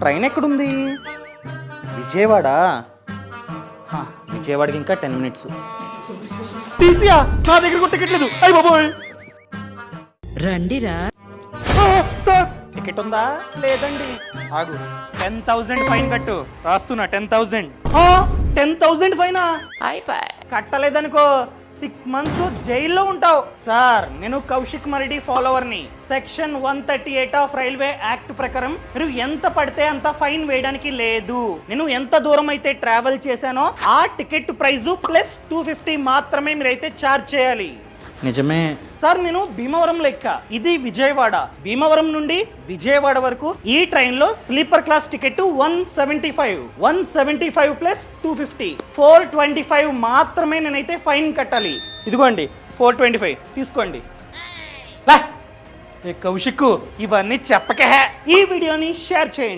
Train ఎక్కడుంది? విజయవాడ? హా, విజయవాడకి ఇంకా టెన్ మినిట్స్. టీసీయా? నా దగ్గర కూడా టికెట్ లేదు. అయ్యి బాబోయ్. రండిరా. సార్. టికెట్ ఉందా? లేదండి. ఆగు. టెన్ థౌజండ్ ఫైన్ కట్టు. రాస్తున్నా టెన్ థౌజండ్. టెన్ థౌజండ్ ఫైనా? కట్టలేదనుకో. సిక్స్ మంత్స్ జైల్లో ఉంటావు. సార్ నేను Kaushik Maridi ఫాలోవర్ని section one thirty eight of railway act ప్రకారం మీరు ఎంత పడితే అంత ఫైన్ వేయడానికి లేదు. నేను ఎంత దూరం అయితే ట్రావెల్ చేశానో ఆ ticket price plus two fifty మాత్రమే మీరైతే ఛార్జ్ చేయాలి. నిజమే. సార్ నేను భీమవరం లెక్క. ఇది విజయవాడ. భీమవరం నుండి విజయవాడ వరకు ఈ ట్రైన్లో sleeper class ticket one seventy five. One seventy five plus two fifty. Four twenty five మాత్రమే నేనైతే ఫైన్ కట్టాలి. ఇదిగోండి ఫోర్ ట్వంటీ ఫైవ్. తీసుకోండి. లా. కౌశిక్ ఇవన్నీ చెప్పకే. ఈ వీడియోని షేర్ చేయండి.